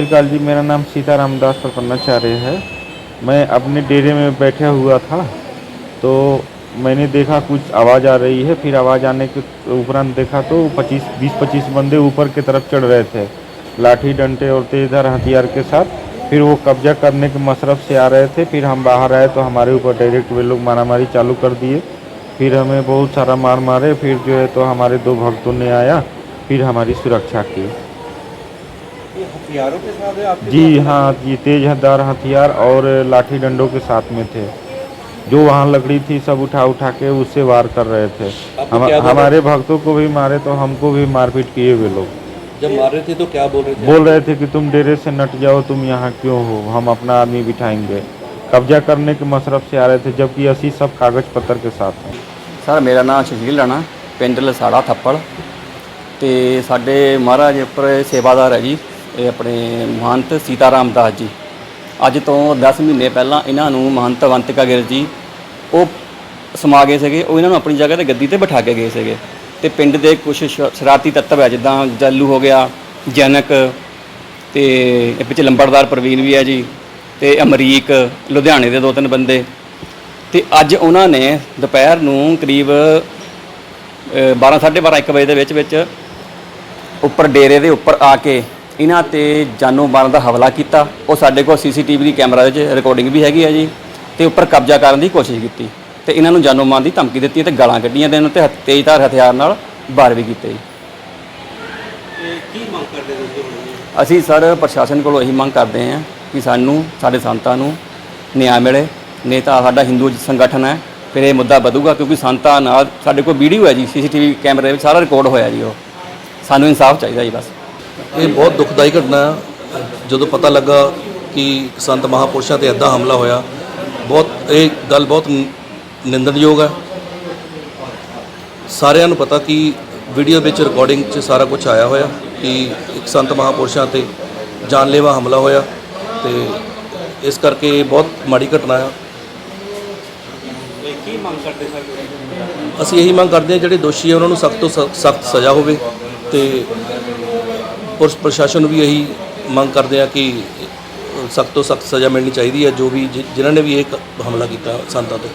श्री अकाल जी, मेरा नाम सीताराम दास प्रपन्नाचार्य है। मैं अपने डेरे में बैठा हुआ था तो मैंने देखा कुछ आवाज़ आ रही है, फिर आवाज़ आने के उपरांत देखा तो 25 बीस पच्चीस बंदे ऊपर की तरफ़ चढ़ रहे थे, लाठी डंडे और तेजधार हथियार के साथ। फिर वो कब्जा करने के मशरफ से आ रहे थे, फिर हम बाहर आए तो हमारे ऊपर डायरेक्ट वे लोग मारामारी चालू कर दिए। फिर हमें बहुत सारा मार मारे, फिर जो है तो हमारे दो भक्तों ने आया, फिर हमारी सुरक्षा की। हथियारों के साथ है आपके जी हाँ जी तेज हथियार हथियार और लाठी डंडों के साथ में थे जो वहाँ लकड़ी थी सब उठा उठा के उससे वार कर रहे थे आपको हम, क्या बोला? हमारे भक्तों को भी मारे तो हमको भी मारपीट किए वे लोग जब मार रहे थे तो क्या बोल रहे थे बोल रहे थे कि तुम डेरे से नट जाओ तुम यहाँ क्यों हो हम अपना आदमी बिठाएंगे कब्जा करने के मशरफ से आ रहे थे जबकि असी सब कागज पत्र के साथ हैं ਸਰ ਮੇਰਾ ਨਾਮ ਸੁਸ਼ੀਲ ਰਾਣਾ ਪਿੰਡ ਲਸਾੜਾ ਥੱਪੜ ਤੇ ਸਾਡੇ ਮਹਾਰਾਜ ਉੱਪਰ ਸੇਵਾਦਾਰ ਹੈ ਜੀ ਇਹ ਆਪਣੇ ਮਹੰਤ ਸੀਤਾਰਾਮ ਦਾਸ ਜੀ। ਅੱਜ ਤੋਂ 10 ਮਹੀਨੇ ਪਹਿਲਾਂ ਇਹਨਾਂ ਨੂੰ ਮਹੰਤ ਅਵੰਤਿਕਾ ਗਿਰ ਜੀ, ਉਹ ਸਮਾ ਗਏ ਸੀਗੇ। ਉਹ ਇਹਨਾਂ ਨੂੰ ਆਪਣੀ ਜਗ੍ਹਾ ਤੇ ਗੱਦੀ ਤੇ ਬਿਠਾ ਕੇ ਗਏ ਸੀਗੇ। ਤੇ ਪਿੰਡ ਦੇ ਕੁਝ ਸ਼ਰਾਰਤੀ ਤੱਤਵ ਹੈ, ਜਿੱਦਾਂ ਜੱਲੂ ਹੋ ਗਿਆ, ਜਨਕ, ਤੇ ਇਹ ਪਿੱਛੇ ਲੰਬੜਦਾਰ ਪ੍ਰਵੀਨ ਵੀ ਹੈ ਜੀ, ਤੇ ਅਮਰੀਕ, ਲੁਧਿਆਣੇ ਦੇ ਦੋ ਤਿੰਨ ਬੰਦੇ। ਤੇ ਅੱਜ ਉਹਨਾਂ ਨੇ ਦੁਪਹਿਰ ਨੂੰ ਕਰੀਬ 12 12:30 1 ਵਜੇ ਦੇ ਵਿੱਚ ਵਿੱਚ ਉੱਪਰ ਡੇਰੇ ਦੇ ਉੱਪਰ ਆ ਕੇ ਇਹਨਾਂ ਤੇ ਜਾਨੋਂ ਮਾਰਨ ਦਾ ਹਮਲਾ ਕੀਤਾ। ਉਹ ਸਾਡੇ ਕੋਲ ਸੀਸੀਟੀਵੀ ਦੀ ਕੈਮਰਾ ਵਿੱਚ ਰਿਕਾਰਡਿੰਗ ਵੀ ਹੈਗੀ ਹੈ ਜੀ ਤੇ ਉੱਪਰ ਕਬਜ਼ਾ ਕਰਨ ਦੀ ਕੋਸ਼ਿਸ਼ ਕੀਤੀ ਤੇ ਇਹਨਾਂ ਨੂੰ ਜਾਨੋਂ ਮਾਰਨ ਦੀ ਧਮਕੀ ਦਿੱਤੀ ਤੇ ਗਾਲਾਂ ਕੱਢੀਆਂ ਤੇ ਇਹਨਾਂ ਤੇ ਹਥ- ਤੇਜ਼ਧਾਰ ਹਥਿਆਰ ਨਾਲ ਵਾਰ ਵੀ ਕੀਤੇ ਜੀ। ਕੀ ਮੰਗ ਕਰਦੇ ਤੁਸੀਂ ਹੁਣ? ਅਸੀਂ ਸਰ ਪ੍ਰਸ਼ਾਸਨ ਕੋਲੋਂ ਇਹੀ ਮੰਗ ਕਰਦੇ ਹਾਂ ਕਿ ਸਾਨੂੰ ਸਾਡੇ ਸੰਤਾਂ ਨੂੰ ਨਿਆਂ ਮਿਲੇ। ਨਹੀਂ ਤਾਂ ਸਾਡਾ ਹਿੰਦੂ ਸੰਗਠਨ ਹੈ ਫਿਰ ਇਹ ਮੁੱਦਾ ਵਧੂਗਾ ਕਿਉਂਕਿ ਸੰਤਾਂ ਨਾਲ ਸਾਡੇ ਕੋਲ ਵੀਡੀਓ ਹੈ ਜੀ ਸੀਸੀਟੀਵੀ ਕੈਮਰੇ ਵਿੱਚ ਸਾਰਾ ਰਿਕਾਰਡ ਹੋਇਆ ਜੀ ਉਹ। ਸਾਨੂੰ ਇਨਸਾਫ ਚਾਹੀਦਾ ਜੀ ਬਸ। ਇਹ ਬਹੁਤ ਦੁਖਦਾਈ ਘਟਨਾ ਹੈ ਜਦੋਂ ਪਤਾ ਲੱਗਾ ਕਿ ਸੰਤ ਮਹਾਪੁਰਸ਼ਾਂ ਤੇ ਐਦਾਂ ਹਮਲਾ ਹੋਇਆ ਬਹੁਤ ਇਹ ਗੱਲ ਬਹੁਤ ਨਿੰਦਣਯੋਗ ਹੈ ਸਾਰਿਆਂ ਨੂੰ ਪਤਾ ਕਿ ਵੀਡੀਓ ਵਿੱਚ ਰਿਕਾਰਡਿੰਗ 'ਚ ਸਾਰਾ ਕੁਝ ਆਇਆ ਹੋਇਆ ਕਿ ਇੱਕ ਸੰਤ ਮਹਾਪੁਰਸ਼ਾਂ ਤੇ ਜਾਨਲੇਵਾ ਹਮਲਾ ਹੋਇਆ ਤੇ ਇਸ ਕਰਕੇ ਇਹ ਬਹੁਤ ਮਾੜੀ ਘਟਨਾ ਹੈ ਕੀ ਮੰਗ ਕਰਦੇ ਸਰ? ਅਸੀਂ ਇਹੀ ਮੰਗ ਕਰਦੇ ਹਾਂ ਜਿਹੜੇ ਦੋਸ਼ੀ ਹੈ ਉਹਨਾਂ ਨੂੰ ਸਖਤ ਤੋਂ ਸਖਤ ਸਜ਼ਾ ਹੋਵੇ ਤੇ ਪੁਲਿਸ ਪ੍ਰਸ਼ਾਸਨ ਨੂੰ ਵੀ ਇਹੀ ਮੰਗ ਕਰਦੇ ਆ ਕਿ ਸਖਤ ਤੋਂ ਸਖਤ ਸਜ਼ਾ ਮਿਲਣੀ ਚਾਹੀਦੀ ਹੈ, ਜੋ ਵੀ ਜਿ- ਜਿਨ੍ਹਾਂ ਨੇ ਵੀ ਇਹ ਕ- ਹਮਲਾ ਕੀਤਾ ਸੰਤਾਂ ਤੇ।